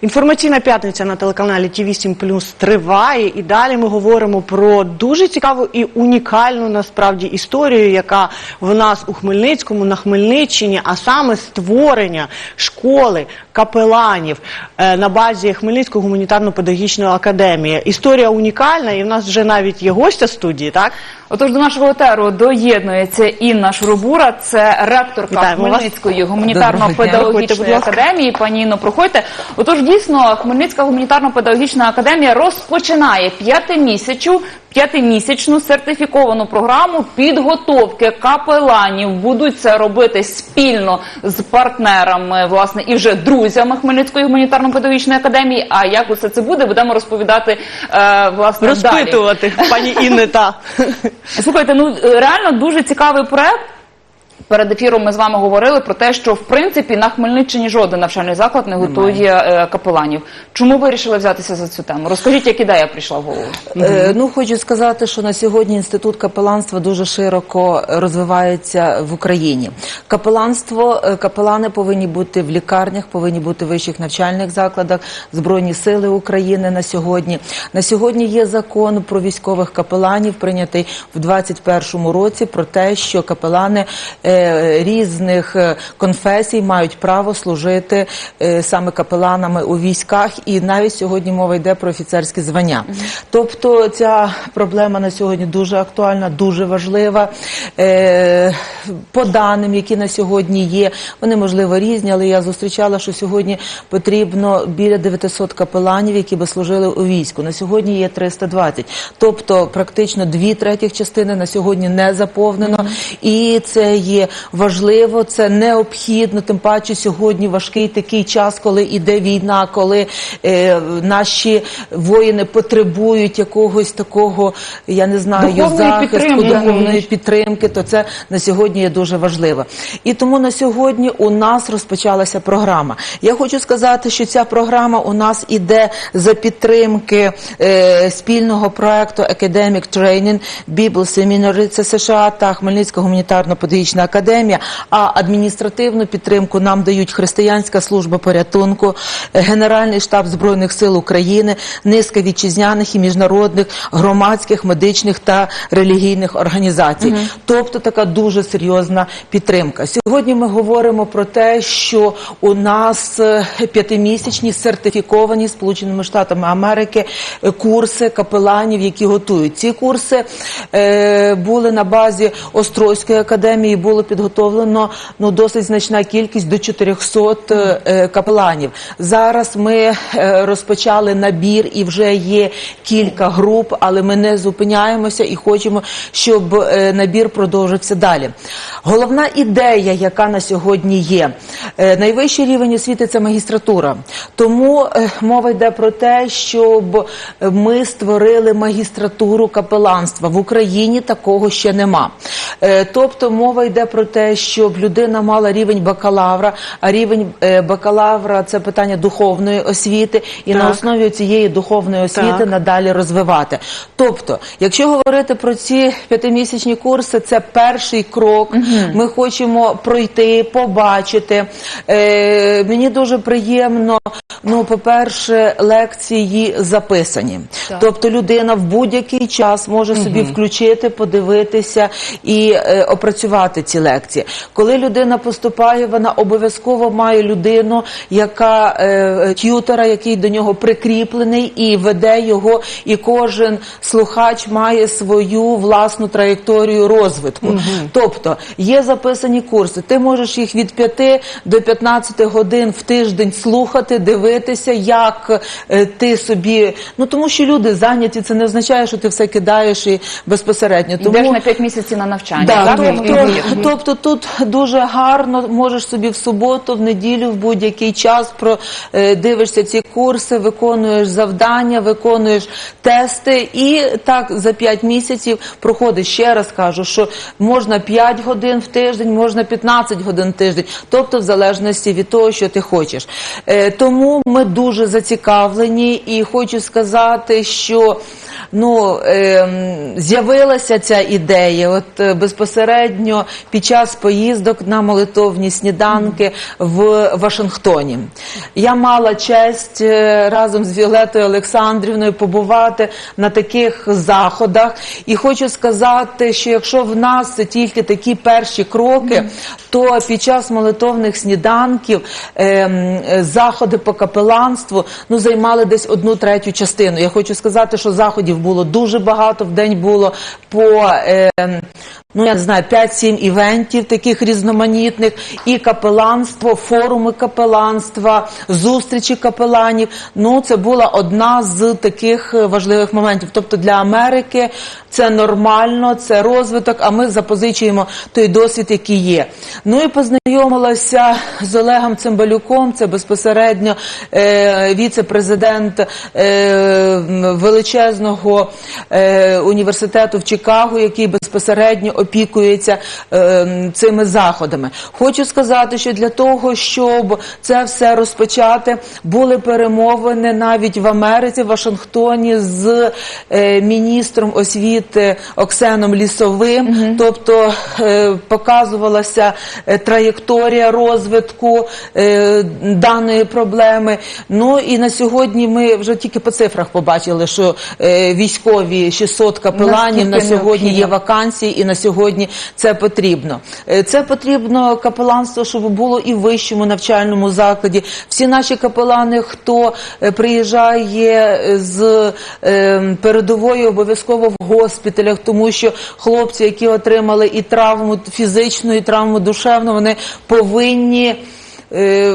Інформаційна п'ятниця на телеканалі Ті 8 Плюс триває, і далі ми говоримо про дуже цікаву і унікальну насправді історію, яка в нас у Хмельницькому на Хмельниччині, а саме створення школи капеланів е, на базі Хмельницької гуманітарно-педагогічної академії. Історія унікальна, і в нас вже навіть є гостя студії, так? Отож, до нашого етеру доєднується Інна Шурубура, це ректорка Вітаємо. Хмельницької гуманітарно-педагогічної академії. Пані Інно, проходьте. Отож, дійсно, Хмельницька гуманітарно-педагогічна академія розпочинає п'ятимісячу п'ятимісячну сертифіковану програму підготовки капеланів. Будуть це робити спільно з партнерами, власне, і вже друзями Хмельницької гуманітарно-педагогічної академії. А як усе це буде, будемо розповідати е, власне далі. Розпитувати пані Інни та. Слухайте, ну е, реально дуже цікавий проект. Перед ефіром ми з вами говорили про те, що в принципі на Хмельниччині жоден навчальний заклад не готує е, капеланів. Чому ви вирішили взятися за цю тему? Розкажіть, як ідея прийшла в голову? Е, Ну, хочу сказати, що на сьогодні інститут капеланства дуже широко розвивається в Україні. Капеланство, е, капелани повинні бути в лікарнях, повинні бути в вищих навчальних закладах, Збройні сили України на сьогодні. На сьогодні є закон про військових капеланів, прийнятий в 2021 році, про те, що капелани е, різних е, конфесій мають право служити е, саме капеланами у військах, і навіть сьогодні мова йде про офіцерські звання. Тобто ця проблема на сьогодні дуже актуальна, дуже важлива. Е, По даним, які на сьогодні є, вони можливо різні, але я зустрічала, що сьогодні потрібно біля 900 капеланів, які би служили у війську. На сьогодні є 320. Тобто практично дві третіх частини на сьогодні не заповнено. І це є важливо, це необхідно. Тим паче сьогодні важкий такий час, коли іде війна, коли е, наші воїни потребують якогось такого, я не знаю, Духовної захисту, підтримки. духовної підтримки, то це на сьогодні є дуже важливо. І тому на сьогодні у нас розпочалася програма. Я хочу сказати, що ця програма у нас іде за підтримки е, спільного проекту Academic Training Bible Seminary, це США та Хмельницька гуманітарно-педагогічна академія. А адміністративну підтримку нам дають Християнська служба порятунку, Генеральний штаб збройних сил України, низка вітчизняних і міжнародних громадських, медичних та релігійних організацій. Тобто така дуже серйозна підтримка. Сьогодні ми говоримо про те, що у нас е, п'ятимісячні сертифіковані Сполученими Штатами Америки е, курси капеланів, які готують. Ці курси е, були на базі Острозької академії. Було підготовлено ну досить значна кількість до 400 е, е, капеланів. Зараз ми е, розпочали набір і вже є кілька груп, але ми не зупиняємося і хочемо, щоб е, набір продовжився далі. Головна ідея, яка на сьогодні є, е, найвищий рівень освіти це магістратура. Тому е, мова йде про те, щоб ми створили магістратуру капеланства в Україні. Такого ще нема. Е, Тобто мова йде про те, щоб людина мала рівень бакалавра, а рівень е, бакалавра це питання духовної освіти, і на основі цієї духовної освіти Так. надалі розвивати. Тобто, якщо говорити про ці п'ятимісячні курси, це перший крок. Ми хочемо пройти, побачити. Е, мені дуже приємно. Ну, по-перше, лекції записані. Тобто людина в будь-який час може собі включити, подивитися і е, опрацювати ці лекції. Коли людина поступає, вона обов'язково має людину, яка е, т'ютера, який до нього прикріплений, і веде його, і кожен слухач має свою власну траєкторію розвитку. Тобто є записані курси. Ти можеш їх від 5 до 15 годин в тиждень слухати, дивитися, як е, ти собі. Ну тому що люди зайняті, це не означає, що ти все кидаєш і безпосередньо. Тому Йдеш на 5 місяців на навчання. Да, так? тобто, тобто тут дуже гарно можеш собі в суботу, в неділю, в будь-який час про е, дивишся ці курси, виконуєш завдання, виконуєш тести, і так за 5 місяців проходиш. Ще раз кажу, що можна 5 годин в тиждень, можна 15 годин в тиждень, тобто в залежності від того, що ти хочеш. Е, тому ми дуже зацікавлені, і хочу сказати, що ну, ем, з'явилася ця ідея. От е, безпосередньо під час поїздок на молитовні сніданки в Вашингтоні. Я мала честь е, разом з Віолетою Олександрівною побувати на таких заходах. І хочу сказати, що якщо в нас це тільки такі перші кроки, то під час молитовних сніданків е, заходи по капеланству ну займали десь одну третю частину. Я хочу сказати, що заходів було дуже багато. В день було по ем, ну я не знаю 5-7 івентів таких різноманітних, і капеланство, форуми капеланства, зустрічі капеланів. Ну це була одна з таких е, важливих моментів. Тобто для Америки це нормально, це розвиток. А ми запозичуємо той досвід, який є. Ну і познайомилася з Олегом Цимбалюком. Це безпосередньо е, віце-президент е, величезного е, університету в Чикаго, який безпосередньо опікується е, цими заходами. Хочу сказати, що для того, щоб це все розпочати, були перемовини навіть в Америці, в Вашингтоні з е, міністром освіти Оксеном Лісовим, тобто е, показувалася траєкторія розвитку е, даної проблеми. Ну і на сьогодні ми вже тільки по цифрах побачили, що е, військові 600 капеланів на сьогодні є вакансії, і на сьогодні це потрібно. Е, Це потрібно капеланство, щоб було і в вищому навчальному закладі. Всі наші капелани, хто е, приїжджає е, з передової, обов'язково в госпіталях, тому що хлопці, які отримали і травму фізичну, і травму душевну, вони повинні. Е,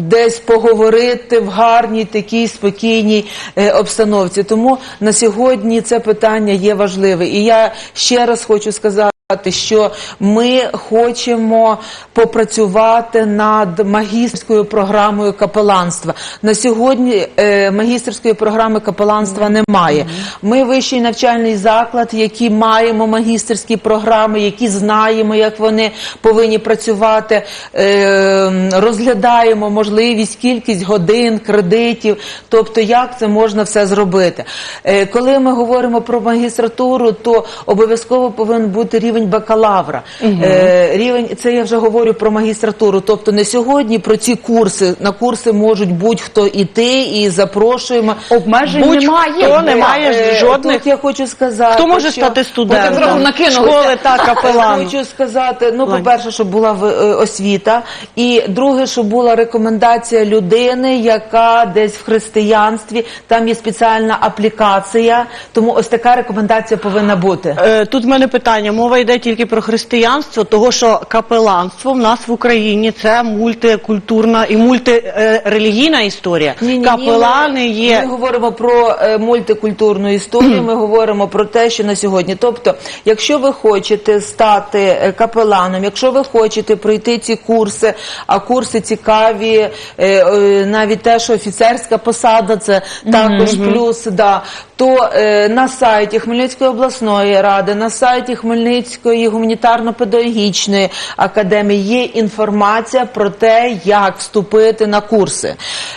Десь поговорити в гарній, такій спокійній е, обстановці. Тому на сьогодні це питання є важливе. І я ще раз хочу сказати. Що ми хочемо попрацювати над магістерською програмою капеланства. На сьогодні е, магістерської програми капеланства немає. Ми вищий навчальний заклад, який маємо магістерські програми, які знаємо, як вони повинні працювати. Е, розглядаємо можливість, кількість годин, кредитів, тобто як це можна все зробити. Е, коли ми говоримо про магістратуру, то обов'язково повинен бути рівень бакалавра. Е, рівень, це я вже говорю про магістратуру. Тобто не сьогодні про ці курси. На курси можуть будь-хто іти і запрошуємо. Обмежень Будь-хто немає. немає Е, жодних. Тут я хочу сказати, Хто може що... стати студентом школи та капеланом? Хочу сказати, ну, по-перше, щоб була е, освіта, і друге, щоб була рекомендація людини, яка десь в християнстві, там є спеціальна аплікація, тому ось така рекомендація повинна бути. Тут в мене питання. Мова йде тільки про християнство, того що капеланство в нас в Україні це мультикультурна і мультирелігійна історія. Капелани є. Ми говоримо про е, мультикультурну історію. ми говоримо про те, що на сьогодні. Тобто, якщо ви хочете стати е, капеланом, якщо ви хочете пройти ці курси, а курси цікаві, е, е, навіть те, що офіцерська посада, це також плюс, да. То е, на сайті Хмельницької обласної ради, на сайті Хмельницької гуманітарно-педагогічної академії є інформація про те, як вступити на курси.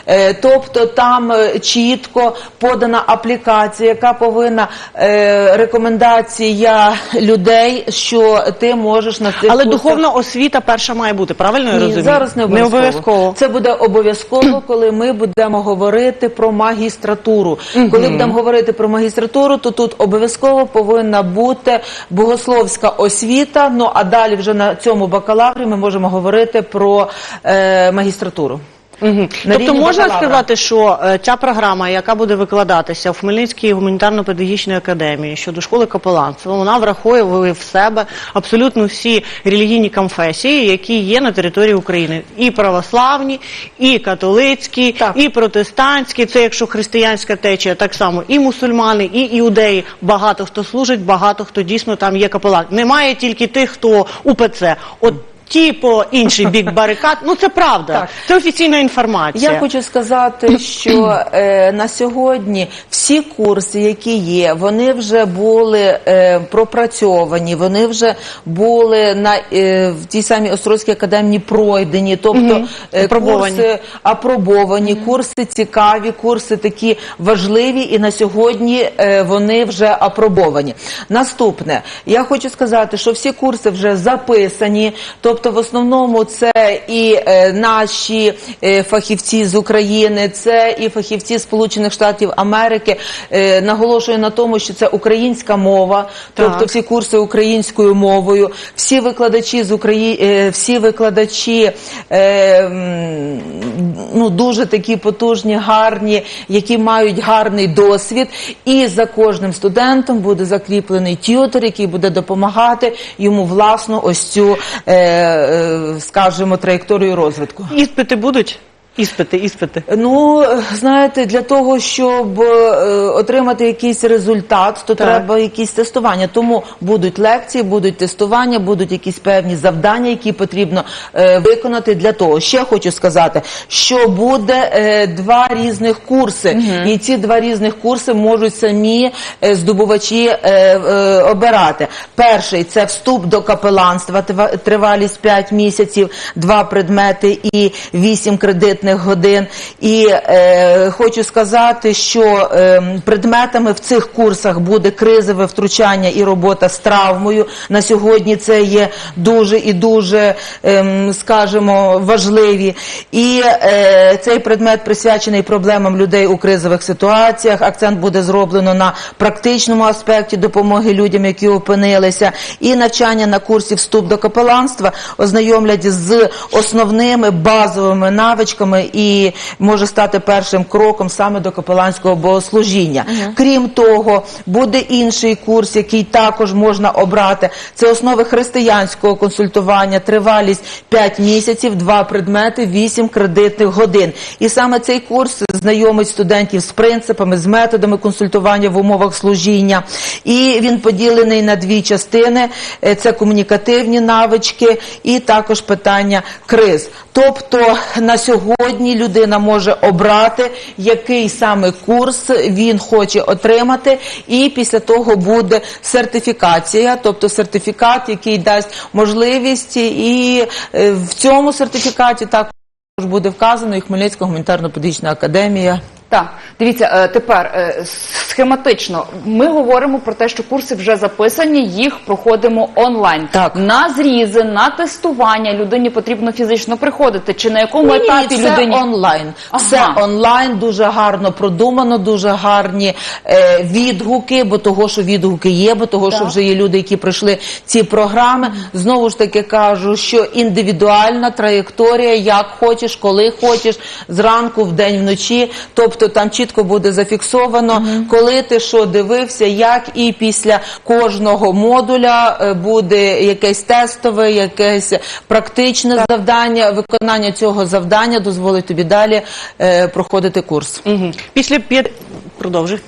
Е, тобто там е, чітко подана аплікація, яка повинна е, рекомендація людей, що ти можеш на цих Але курсах духовна освіта перша має бути, правильно я ні, розумію? зараз не обов'язково. обов'язково. Це буде обов'язково, коли ми будемо говорити про магістратуру. Коли будемо говорити про магістратуру, то тут обов'язково повинна бути богословська освіта. Ну а далі вже на цьому бакалаврі ми можемо говорити про е, магістратуру. На Тобто можна бакалавра. сказати, що е, ця програма, яка буде викладатися в Хмельницькій гуманітарно-педагогічній академії щодо школи капеланства, вона враховує в себе абсолютно всі релігійні конфесії, які є на території України, і православні, і католицькі, Так. і протестантські. Це якщо християнська течія, так само і мусульмани, і іудеї. Багато хто служить, багато хто дійсно там є капелан. Немає тільки тих, хто УПЦ. От ті по інший бік барикад. Ну це правда. Так. Це офіційна інформація. Я хочу сказати, що е, на сьогодні всі курси, які є, вони вже були е, пропрацьовані, вони вже були на е, в тій самій Острозькій академії пройдені, тобто е, Апробовані. курси апробовані, курси цікаві, курси такі важливі, і на сьогодні е, вони вже апробовані. Наступне, я хочу сказати, що всі курси вже записані, тобто в основному це і е, наші е, фахівці з України, це і фахівці Сполучених Штатів Америки. Е, наголошую на тому, що це українська мова, тобто Так. всі курси українською мовою, всі викладачі з України, всі викладачі е, ну дуже такі потужні, гарні, які мають гарний досвід. І за кожним студентом буде закріплений тютор, який буде допомагати йому власну ось цю, е, е, скажімо, траєкторію розвитку. Іспити будуть? Іспити, іспити. Ну, знаєте, для того, щоб е, отримати якийсь результат, то Так. треба якісь тестування. Тому будуть лекції, будуть тестування, будуть якісь певні завдання, які потрібно е, виконати для того. Ще хочу сказати, що буде е, два різних курси, і ці два різних курси можуть самі е, здобувачі е, е, обирати. Перший це вступ до капеланства, тва- тривалість 5 місяців, два предмети і 8 кредитних годин. І е, хочу сказати, що е, предметами в цих курсах буде кризове втручання і робота з травмою. На сьогодні це є дуже і дуже, ем, скажімо, важливі. І е, цей предмет присвячений проблемам людей у кризових ситуаціях. Акцент буде зроблено на практичному аспекті допомоги людям, які опинилися, і навчання на курсі вступ до капеланства ознайомлять з основними базовими навичками і може стати першим кроком саме до капеланського богослужіння. Крім того, буде інший курс, який також можна обрати. Це основи християнського консультування, тривалість 5 місяців, 2 предмети, 8 кредитних годин. І саме цей курс знайомить студентів з принципами, з методами консультування в умовах служіння. І він поділений на дві частини: Е, це комунікативні навички і також питання криз. Тобто на сьогодні людина може обрати, який саме курс він хоче отримати, і після того буде сертифікація, тобто сертифікат, який дасть можливість, і е, в цьому сертифікаті також буде вказано і Хмельницька гуманітарно-педагогічна академія. Так, дивіться, е, тепер е, схематично ми говоримо про те, що курси вже записані, їх проходимо онлайн. Так. На зрізи, на тестування людині потрібно фізично приходити. Чи на якому Ні, ні, етапі людині онлайн. Ага. Все онлайн, дуже гарно продумано, дуже гарні е, відгуки, бо того, що відгуки є, бо того, що вже є люди, які пройшли ці програми. Знову ж таки кажу, що індивідуальна траєкторія, як хочеш, коли хочеш, зранку, вдень, вночі. Тобто там чітко буде зафіксовано, коли ти що дивився, як і після кожного модуля е, буде якесь тестове, якесь практичне завдання. Виконання цього завдання дозволить тобі далі е, проходити курс. Угу. Після п'яти... Продовжуй.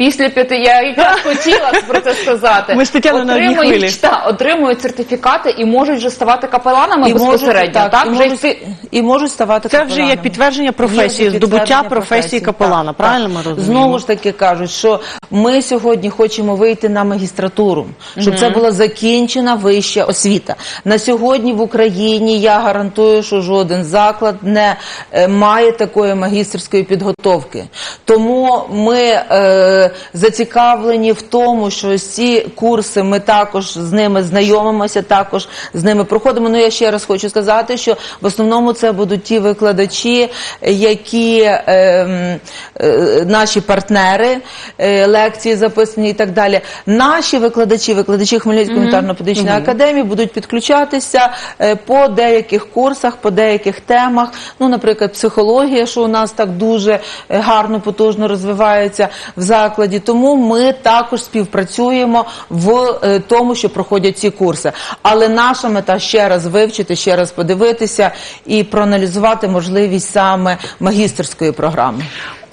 Після п'яти я якраз хотіла про це сказати. Ми з Тетяною на одній Отримують- та, отримують сертифікати і можуть вже ставати капеланами безпосередньо. так, так, і, вже можуть, йти- і можуть ставати Це вже є капеланами. підтвердження професії, Є вже здобуття підтвердження професії капелана. так, Правильно так. ми розуміємо? Знову ж таки кажуть, що ми сьогодні хочемо вийти на магістратуру, щоб це була закінчена вища освіта. На сьогодні в Україні я гарантую, що жоден заклад не е, має такої магістерської підготовки. Тому ми е, зацікавлені в тому, що ці курси ми також з ними знайомимося, також з ними проходимо. Ну я ще раз хочу сказати, що в основному це будуть ті викладачі, які е, е, наші партнери, е, лекції записані і так далі. Наші викладачі, викладачі Хмельницької гуманітарно-педагогічної академії будуть підключатися е, по деяких курсах, по деяких темах. Ну, наприклад, психологія, що у нас так дуже гарно, потужно розвивається в закладі. Тому ми також співпрацюємо в е, тому, що проходять ці курси. Але наша мета ще раз вивчити, ще раз подивитися і проаналізувати можливість саме магістерської програми.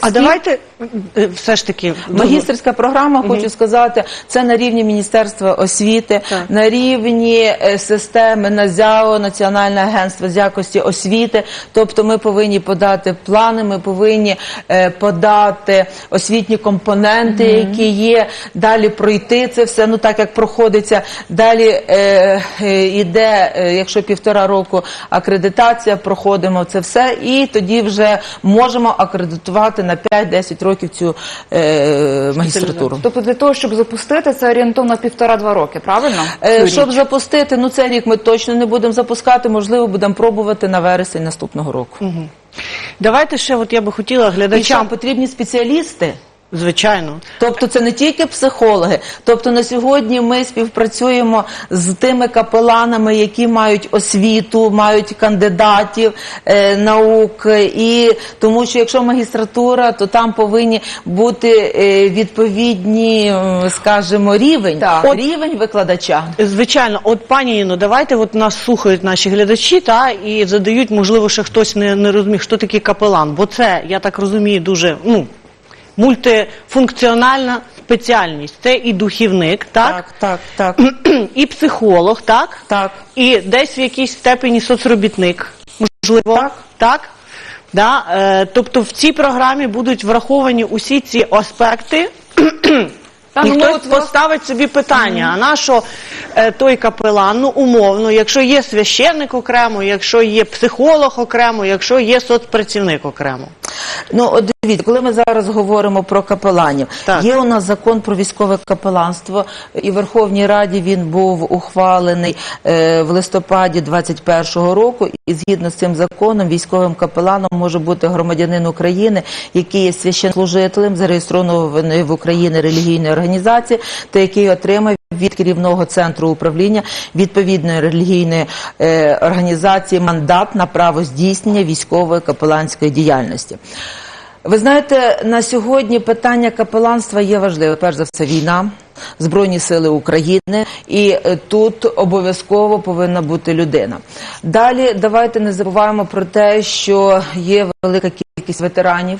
А давайте Все ж таки Магістерська програма, хочу сказати, це на рівні Міністерства освіти, Так. на рівні е, системи НАЗЯО, Національне агентство з якості освіти. Тобто ми повинні подати плани, ми повинні е, подати освітні компоненти, які є, далі пройти це все, ну так як проходиться. Далі е, е, іде, е, якщо півтора року акредитація, проходимо це все, і тоді вже можемо акредитувати на 5-10 років цю е, магістратуру. Тобто для того, щоб запустити, це орієнтовно півтора-два роки, правильно? Е, Щоб запустити, ну цей рік ми точно не будемо запускати, можливо, будемо пробувати на вересень наступного року. Давайте ще, от я би хотіла І що, потрібні спеціалісти? Звичайно, Тобто це не тільки психологи. Тобто на сьогодні ми співпрацюємо з тими капеланами, які мають освіту, мають кандидатів е, наук. І тому що якщо магістратура, то там повинні бути е, відповідні, скажімо, рівень, Так. От рівень викладача. Звичайно, от пані Інно, давайте от нас слухають наші глядачі, та і задають, можливо, ще хтось не, не розуміє, хто такий капелан. Бо це, я так розумію, дуже ну мультифункціональна спеціальність. Це і духівник, так, так, так, так. і психолог, так, так. і десь в якійсь степені соцробітник, можливо, Так. так? Да? Е, тобто в цій програмі будуть враховані усі ці аспекти. Та, і ну, хтось от, поставить собі питання, а на що е, той капелан, ну умовно, якщо є священник окремо, якщо є психолог окремо, якщо є соцпрацівник окремо. Ну, дивіться, коли ми зараз говоримо про капеланів, Так. є у нас закон про військове капеланство, і в Верховній Раді він був ухвалений е, в листопаді 21-го року. І згідно з цим законом, військовим капеланом може бути громадянин України, який є священнослужителем, зареєстрованої в Україні релігійної організації, та який отримав від керівного центру управління відповідної релігійної е, організації мандат на право здійснення військової капеланської діяльності. Ви знаєте, на сьогодні питання капеланства є важливе. Перш за все, війна, Збройні сили України, і е, тут обов'язково повинна бути людина. Далі давайте не забуваємо про те, що є велика кількість ветеранів.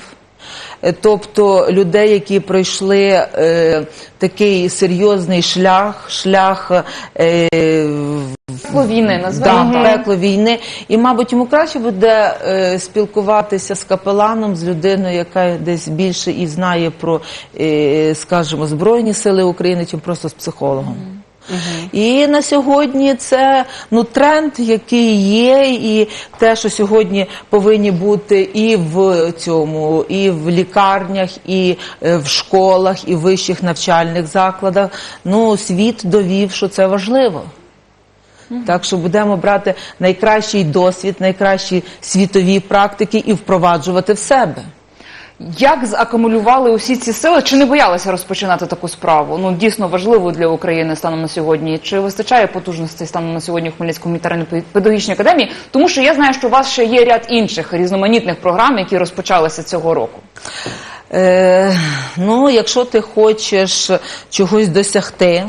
Е, Тобто людей, які пройшли е, такий серйозний шлях, шлях е, Пекло війни, Да, назвемо пекло війни. І, мабуть, йому краще буде е, спілкуватися з капеланом, з людиною, яка десь більше і знає про, е, скажімо, Збройні Сили України, чим просто з психологом. І на сьогодні це ну тренд, який є, і те, що сьогодні повинні бути і в цьому, і в лікарнях, і е, в школах, і в вищих навчальних закладах. Ну світ довів, що це важливо. Так що будемо брати найкращий досвід, найкращі світові практики і впроваджувати в себе. Як закумулювали усі ці сили? Чи не боялися розпочинати таку справу? Ну дійсно важливу для України станом на сьогодні. Чи вистачає потужностей станом на сьогодні в Хмельницькому гуманітарно педагогічній академії? Тому що я знаю, що у вас ще є ряд інших різноманітних програм, які розпочалися цього року. Е, ну, якщо ти хочеш чогось досягти,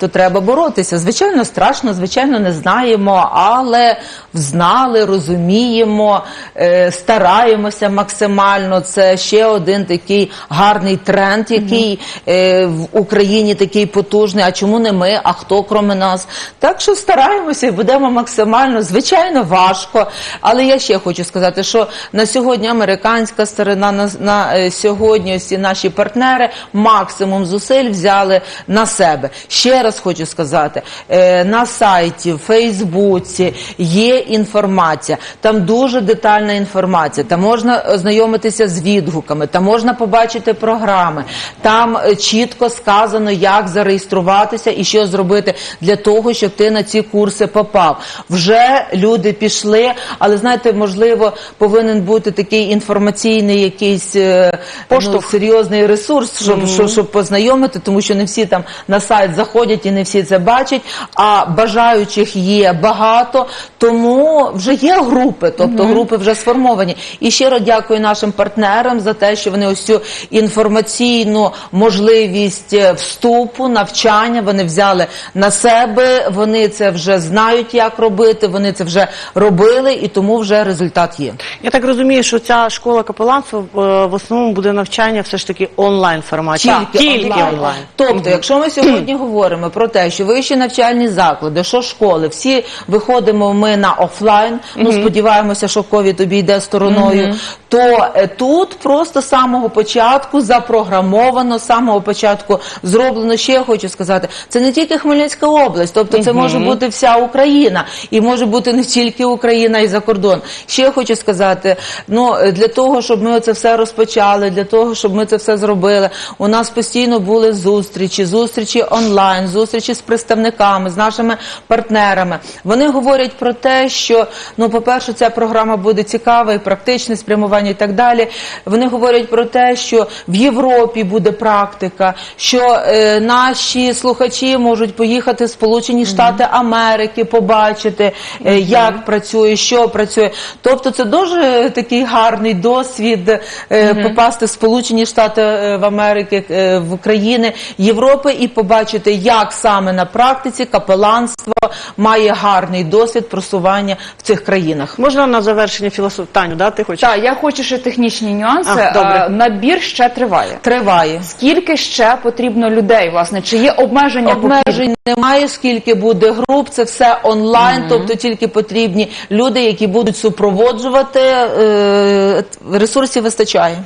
то треба боротися. Звичайно, страшно, звичайно, не знаємо, але знали, розуміємо, е, стараємося максимально. Це ще один такий гарний тренд, який е, в Україні такий потужний. А чому не ми? А хто кроме нас? Так що стараємося і будемо максимально. Звичайно, важко. Але я ще хочу сказати, що на сьогодні американська сторона, на, на е, сьогодні всі наші партнери максимум зусиль взяли на себе. Ще раз хочу сказати, е, на сайті, в Фейсбуці є інформація. Там дуже детальна інформація. Там можна ознайомитися з відгуками, там можна побачити програми. Там е, чітко сказано, як зареєструватися і що зробити для того, щоб ти на ці курси попав. Вже люди пішли, але знаєте, можливо, повинен бути такий інформаційний якийсь е, ну, серйозний ресурс, щоб, щоб, щоб познайомити, тому що не всі там на сайт заходять і не всі це бачать. А бажаючих є багато, тому вже є групи, тобто групи вже сформовані. І щиро дякую нашим партнерам за те, що вони ось цю інформаційну можливість е, вступу, навчання вони взяли на себе. Вони це вже знають, як робити. Вони це вже робили, і тому вже результат є. Я так розумію, що ця школа капеланства е, в основному буде навчання все ж таки онлайн форматі. Тільки, онлайн. Тобто, якщо ми сьогодні говоримо про те, що вищі навчальні заклади, що школи, всі виходимо ми на офлайн, ну сподіваємося, що ковід обійде стороною, то е, тут просто з самого початку запрограмовано, з самого початку зроблено. Ще я хочу сказати, це не тільки Хмельницька область, тобто це може бути вся Україна, і може бути не тільки Україна і за кордон. Ще я хочу сказати, ну е, для того, щоб ми це все розпочали, для того, щоб ми це все зробили, у нас постійно були зустрічі, зустрічі онлайн, зустрічі з представниками, з нашими партнерами. Вони говорять про те, що ну, по-перше, ця програма буде цікава і практичне спрямування і так далі. Вони говорять про те, що в Європі буде практика, що е, наші слухачі можуть поїхати в Сполучені Штати Америки, побачити, е, як працює, що працює. Тобто, це дуже такий гарний досвід е, попасти в Сполучені Штати е, в Америки, е, в країни Європи і побачити, як саме на практиці капеланство має гарний досвід просування в цих країнах. Можна на завершення філософ... Таню, да, ти хочеш? Так, я хочу ще технічні нюанси. А, добре. Е, Набір ще триває. Триває. Скільки ще потрібно людей, власне? Чи є обмеження по кількості? Обмежень немає, скільки буде груп, це все онлайн, тобто тільки потрібні люди, які будуть супроводжувати. Е, ресурсів вистачає.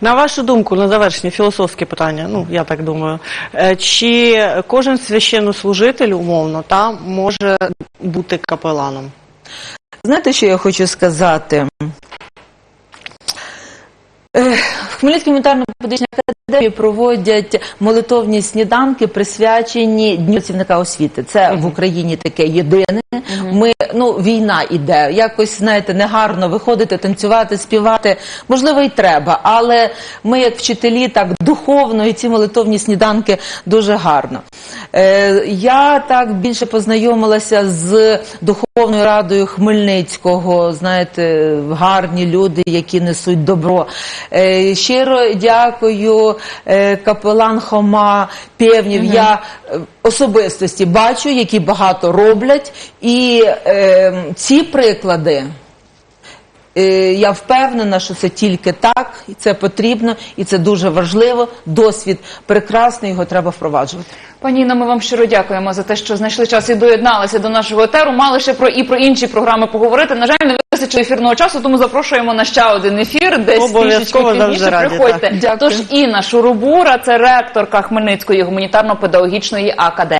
На вашу думку, на завершення філософське питання, ну я так думаю, Е, чи кожен священнослужитель умовно та може бути капеланом? Знаєте, що я хочу сказати? Е, В Хмельницькій гуманітарно-педагогічній проводять молитовні сніданки, присвячені Дню працівника освіти. Це в Україні таке єдине. Ми ну війна іде. Якось знаєте, негарно виходити, танцювати, співати. Можливо, і треба, але ми, як вчителі, так духовно, і ці молитовні сніданки дуже гарно. Е, я так більше познайомилася з духовною радою Хмельницького. Знаєте, гарні люди, які несуть добро. Е, щиро дякую капелан Хома Пєвнів. Я е, особистості бачу, які багато роблять, і е, ці приклади. Е, Я впевнена, що це тільки так, і це потрібно, і це дуже важливо. Досвід прекрасний, його треба впроваджувати. Пані Інна, ми вам щиро дякуємо за те, що знайшли час і доєдналися до нашого етеру. Мали ще про і про інші програми поговорити. На жаль, не вистачило ефірного часу, тому запрошуємо на ще один ефір. Десь трішечки пізніше приходьте. Дякую. Тож Інна Шурубура, це ректорка Хмельницької гуманітарно-педагогічної академії.